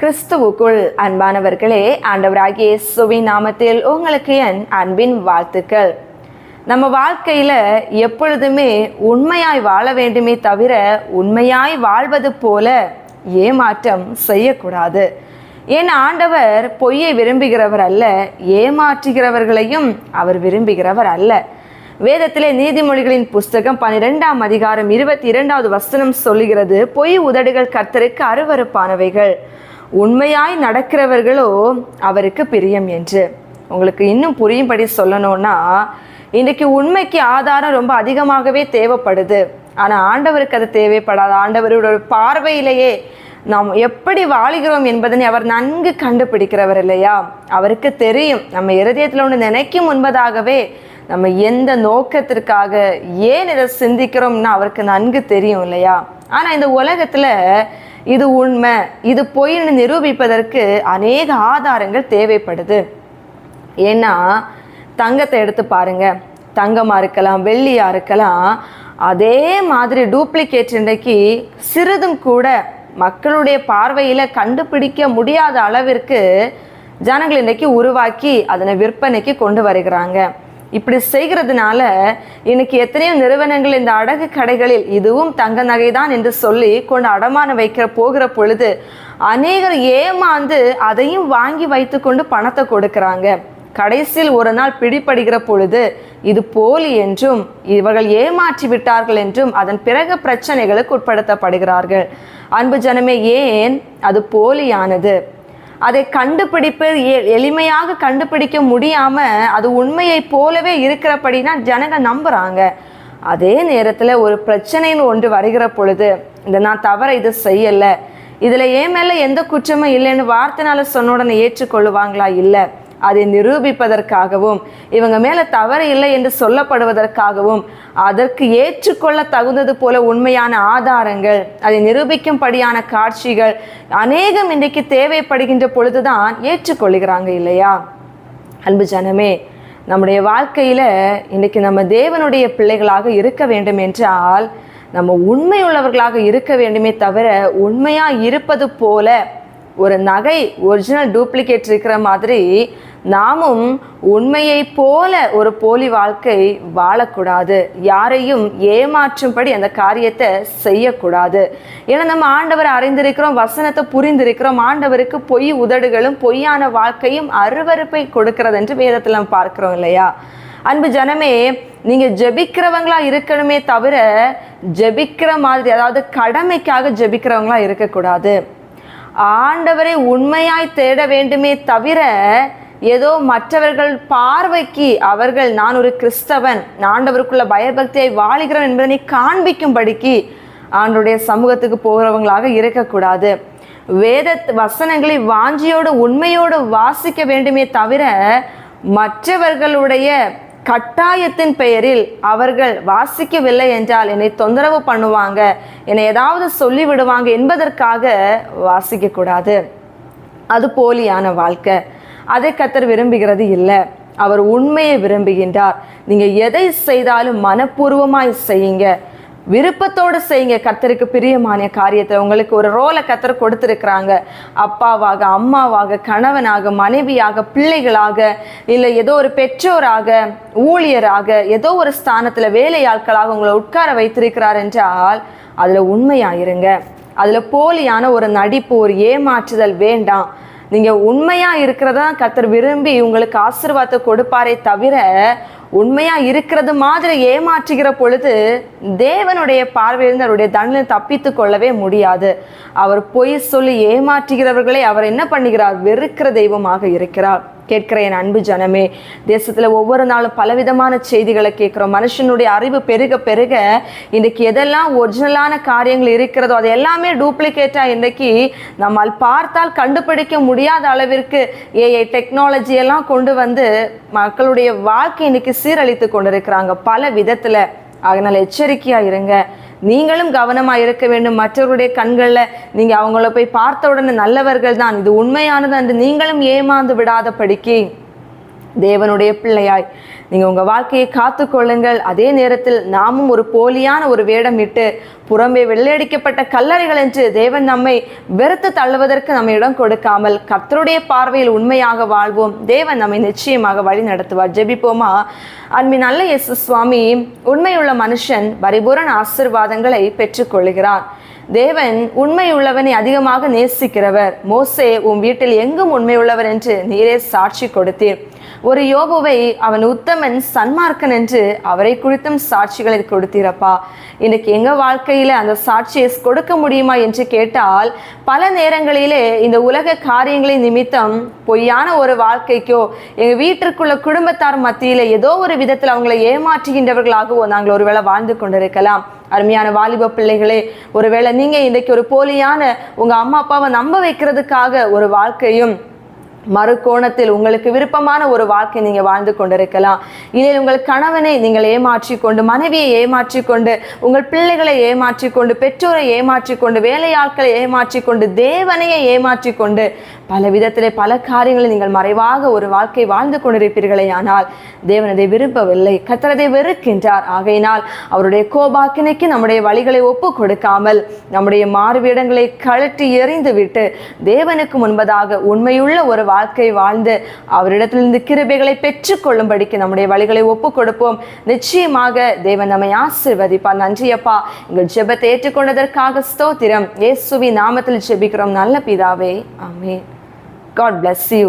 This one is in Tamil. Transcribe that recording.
கிறிஸ்துவுக்குள் அன்பானவர்களே ஆண்டவராகிய இயேசுவின் நாமத்தில் உங்களுக்கு என் அன்பின் வாழ்த்துக்கள். நம்ம வாழ்க்கையில் எப்பொழுதுமே உண்மையாய் வாழ வேண்டுமே தவிர உண்மையாய் வாழ்வது போல ஏமாற்றம் செய்யக்கூடாது. ஏன் ஆண்டவர் பொய்யை விரும்புகிறவர் அல்ல ஏமாற்றுகிறவர்களையும் அவர் விரும்புகிறவர் அல்ல. வேதத்திலே நீதிமொழிகளின் புஸ்தகம் பன்னிரெண்டாம் அதிகாரம் இருபத்தி இரண்டாவது வசனம் சொல்லுகிறது பொய் உதடுகள் கர்த்தருக்கு அருவருப்பானவைகள். உண்மையாய் நடக்கிறவர்களோ அவருக்கு பிரியம் என்று. உங்களுக்கு இன்னும் புரியும்படி சொல்லணும்னா இன்றைக்கு உண்மைக்கு ஆதாரம் ரொம்ப அதிகமாகவே தேவைப்படுது. ஆனால் ஆண்டவருக்கு அது தேவைப்படாது. ஆண்டவரோட பார்வையிலேயே நாம் எப்படி வாழுகிறோம் என்பதனை அவர் நன்கு கண்டுபிடிக்கிறவர் இல்லையா? அவருக்கு தெரியும். நம்ம இருதயத்தில் ஒன்று நினைக்கும் முன்பதாகவே நம்ம எந்த நோக்கத்திற்காக ஏன் இதை சிந்திக்கிறோம்னா அவருக்கு நன்கு தெரியும் இல்லையா? ஆனால் இந்த உலகத்தில் இது உண்மை. இது பொய்ன்னு நிரூபிப்பதற்கு அநேக ஆதாரங்கள் தேவைப்படுது. ஏன்னா தங்கத்தை எடுத்து பாருங்க. தங்கமாக இருக்கலாம் வெள்ளியாக இருக்கலாம் அதே மாதிரி டூப்ளிகேட் இன்றைக்கு சிறிதும் கூட மக்களுடைய பார்வையில் கண்டுபிடிக்க முடியாத அளவிற்கு ஜனங்கள் இன்றைக்கி உருவாக்கி அதனை விற்பனைக்கு கொண்டு வருகிறாங்க. இப்படி செய்கிறதுனால இன்னைக்கு எத்தனையோ நிறுவனங்கள் இந்த அடகு கடைகளில் இதுவும் தங்க நகைதான் என்று சொல்லி கொண்டு அடமானம் வைக்கிற போகிற பொழுது அநேகர் ஏமாந்து அதையும் வாங்கி வைத்துக்கொண்டு பணத்தை கொடுக்குறாங்க. கடைசியில் ஒரு நாள் பிடிபடுகிற பொழுது இது போலி என்றும் இவர்கள் ஏமாற்றி விட்டார்கள் என்றும் அதன் பிறகு பிரச்சனைகளுக்கு உட்படுத்தப்படுகிறார்கள். அன்பு ஜனமே ஏன்? அது போலியானது. அதை கண்டுபிடிப்பு எ- எளிமையாக கண்டுபிடிக்க முடியாமல் அது உண்மையை போலவே இருக்கிறபடினா ஜனங்க நம்புகிறாங்க அதே நேரத்தில் ஒரு பிரச்சனைன்னு ஒன்று வருகிற பொழுது இந்த நான் தவற இது செய்யலை இதில் ஏன் மேலே எந்த குற்றமும் இல்லைன்னு வார்த்தைனால சொன்ன உடனே ஏற்றுக்கொள்ளுவாங்களா? இல்லை. அதை நிரூபிப்பதற்காகவும் இவங்க மேலே தவறு இல்லை என்று சொல்லப்படுவதற்காகவும் அதற்கு ஏற்றுக்கொள்ள தகுந்தது போல உண்மையான ஆதாரங்கள் அதை நிரூபிக்கும்படியான காட்சிகள் அநேகம் இன்றைக்கு தேவைப்படுகின்ற பொழுதுதான் ஏற்றுக்கொள்கிறாங்க இல்லையா? அன்பு ஜனமே நம்முடைய வாழ்க்கையில் இன்றைக்கி நம்ம தேவனுடைய பிள்ளைகளாக இருக்க வேண்டும் என்றால் நம்ம உண்மையுள்ளவர்களாக இருக்க வேண்டுமே தவிர உண்மையாக இருப்பது போல ஒரு நகை ஒரிஜினல் டூப்ளிகேட் இருக்கிற மாதிரி நாமும் உண்மையைப் போல ஒரு போலி வாழ்க்கை வாழக்கூடாது. யாரையும் ஏமாற்றும்படி அந்த காரியத்தை செய்யக்கூடாது. ஏன்னா நம்ம ஆண்டவர் அறிந்திருக்கிறோம் வசனத்தை புரிந்திருக்கிறோம் ஆண்டவருக்கு பொய் உதடுகளும் பொய்யான வாழ்க்கையும் அருவருப்பை கொடுக்கிறது என்று வேதத்தில் நம்ம பார்க்கிறோம் இல்லையா? அன்பு ஜனமே நீங்கள் ஜெபிக்கிறவங்களா இருக்கணுமே தவிர ஜெபிக்கிற மாதிரி அதாவது கடமைக்காக ஜெபிக்கிறவங்களா இருக்கக்கூடாது. ஆண்டவரை உண்மையாய் தேட வேண்டுமே தவிர ஏதோ மற்றவர்கள் பார்வைக்கு அவர்கள் நான் ஒரு கிறிஸ்தவன் நான் ஆண்டவருக்குள்ள பயபக்தியை வாழுகிறவன் என்பதனை காண்பிக்கும்படிக்கு ஆண்டுடைய சமூகத்துக்கு போகிறவங்களாக இருக்கக்கூடாது. வேத வசனங்களை வாஞ்சியோடு உண்மையோடு வாசிக்க வேண்டுமே தவிர மற்றவர்களுடைய கட்டாயத்தின் பெயரில் அவர்கள் வாசிக்கவில்லை என்றால் என்னை தொந்தரவு பண்ணுவாங்க என்னை ஏதாவது சொல்லிவிடுவாங்க என்பதற்காக வாசிக்கக்கூடாது. அது போலியான வாழ்க்கை. அதை கத்தர் விரும்புகிறது இல்லை. அவர் உண்மையை விரும்புகின்றார். நீங்கள் எதை செய்தாலும் மனப்பூர்வமாய் செய்யுங்க. விருப்பத்தோடு செய்யுங்க. கத்தருக்கு பிரியமான காரியத்தை உங்களுக்கு ஒரு ரோலை கத்தர் கொடுத்துருக்குறாங்க. அப்பாவாக அம்மாவாக கணவனாக மனைவியாக பிள்ளைகளாக இல்லை ஏதோ ஒரு பெற்றோராக ஊழியராக ஏதோ ஒரு ஸ்தானத்தில் வேலையாட்களாக உங்களை உட்கார வைத்திருக்கிறார் என்றால் அதில் உண்மையாயிருங்க. அதில் போலியான ஒரு நடிப்பு ஒரு ஏமாற்றுதல் வேண்டாம். நீங்க உண்மையா இருக்கிறதா கத்தர் விரும்பி உங்களுக்கு ஆசீர்வாதத்தை கொடுப்பாரே தவிர உண்மையா இருக்கிறது மாதிரி ஏமாற்றுகிற பொழுது தேவனுடைய பார்வையிலிருந்து அவருடைய தண்டனை தப்பித்து கொள்ளவே முடியாது. அவர் பொய் சொல்லி ஏமாற்றுகிறவர்களை அவர் என்ன பண்ணுகிறார்? வெறுக்கிற தெய்வமாக இருக்கிறார். கேட்கிற என் அன்பு ஜனமே தேசத்தில் ஒவ்வொரு நாளும் பலவிதமான செய்திகளை கேட்குறோம். மனுஷனுடைய அறிவு பெருக பெருக இன்றைக்கு எதெல்லாம் ஒரிஜினலான காரியங்கள் இருக்கிறதோ அது எல்லாமே டூப்ளிகேட்டாக இன்றைக்கி நம்மால் பார்த்தால் கண்டுபிடிக்க முடியாத அளவிற்கு ஏஐ டெக்னாலஜி எல்லாம் கொண்டு வந்து மக்களுடைய வாழ்க்கை இன்னைக்கு சீரழித்து கொண்டிருக்கிறாங்க. பல விதத்தில் அதனால் எச்சரிக்கையாக இருங்க. நீங்களும் கவனமாக இருக்க வேண்டும். மற்றவருடைய கண்களில் நீங்கள் அவங்கள போய் பார்த்த உடனே நல்லவர்கள் தான். இது உண்மையானது என்று நீங்களும் ஏமாந்து விடாத படிக்கு. தேவனுடைய பிள்ளையாய். நீங்கள் உங்கள் வாழ்க்கையை காத்துக்கொள்ளுங்கள். அதே நேரத்தில் நாமும் ஒரு போலியான ஒரு வேடம் இட்டு புறம்பே வெள்ளையடிக்கப்பட்ட கல்லறைகள் என்று தேவன் நம்மை வெறுத்து தள்ளுவதற்கு நம்ம இடம் கொடுக்காமல் கர்த்தருடைய பார்வையில் உண்மையாக வாழ்வோம். தேவன் நம்மை நிச்சயமாக வழி நடத்துவார். ஜெபிப்போமா? அன்பி நல்ல இயேசு சுவாமி உண்மையுள்ள மனுஷன் பரிபூரண ஆசிர்வாதங்களை பெற்றுக்கொள்கிறான் தேவன் உண்மையுள்ளவனை அதிகமாக நேசிக்கிறவர். மோசே உன் வீட்டில் எங்கும் உண்மையுள்ளவர் என்று நீரே சாட்சி கொடுத்தீர். ஒரு யோபுவை அவன் உத்தமன் சன்மார்க்கன் என்று அவரை குறித்தும் சாட்சிகளை கொடுத்தீரப்பா. இன்னைக்கு எங்க வாழ்க்கையில அந்த சாட்சியை கொடுக்க முடியுமா என்று கேட்டால் பல நேரங்களிலே இந்த உலக காரியங்களின் நிமித்தம் பொய்யான ஒரு வாழ்க்கைக்கோ எங்க வீட்டிற்குள்ள குடும்பத்தார் மத்தியில ஏதோ ஒரு விதத்தில் அவங்களை ஏமாற்றுகின்றவர்களாகவோ நாங்கள் ஒருவேளை வாழ்ந்து கொண்டிருக்கலாம். அருமையான வாலிப பிள்ளைகளே ஒருவேளை நீங்க இன்றைக்கு ஒரு போலியான உங்க அம்மா அப்பாவை நம்ப வைக்கிறதுக்காக ஒரு வாழ்க்கையும் மறுகோணத்தில் உங்களுக்கு விருப்பமான ஒரு வாழ்க்கை நீங்க வாழ்ந்து கொண்டிருக்கலாம். இதில் உங்கள் கணவனை நீங்கள் ஏமாற்றி கொண்டு மனைவியை ஏமாற்றி கொண்டு உங்கள் பிள்ளைகளை ஏமாற்றி கொண்டு பெற்றோரை ஏமாற்றி கொண்டு வேலையாட்களை ஏமாற்றி கொண்டு தேவனையை ஏமாற்றி கொண்டு பல விதத்திலே பல காரியங்களை நீங்கள் மறைவாக ஒரு வாழ்க்கை வாழ்ந்து கொண்டிருப்பீர்களே ஆனால் தேவன் அதை விரும்பவில்லை. கத்தரதை வெறுக்கின்றார். ஆகையினால் அவருடைய கோபாக்கினைக்கு நம்முடைய வழிகளை ஒப்பு கொடுக்காமல் நம்முடைய மாறுவிடங்களை கழற்றி எறிந்து விட்டு தேவனுக்கு முன்பதாக உண்மையுள்ள ஒரு வாழ்க்கை வாழ்ந்து அவரிடத்திலிருந்து கிருபைகளை பெற்றுக்கொள்ளும்படிக்கு நம்முடைய வழிகளை ஒப்புக் கொடுப்போம் நிச்சயமாக தேவன் நம்மை ஆசிர்வதிப்பார். நன்றியப்பா எங்கள் ஜெபத்தை ஏற்றுக்கொண்டதற்காக ஸ்தோத்திரம். இயேசுவி நாமத்தில் ஜெபிக்கிறோம். நல்ல பிதாவே. ஆமே காட் பிளஸ் யூ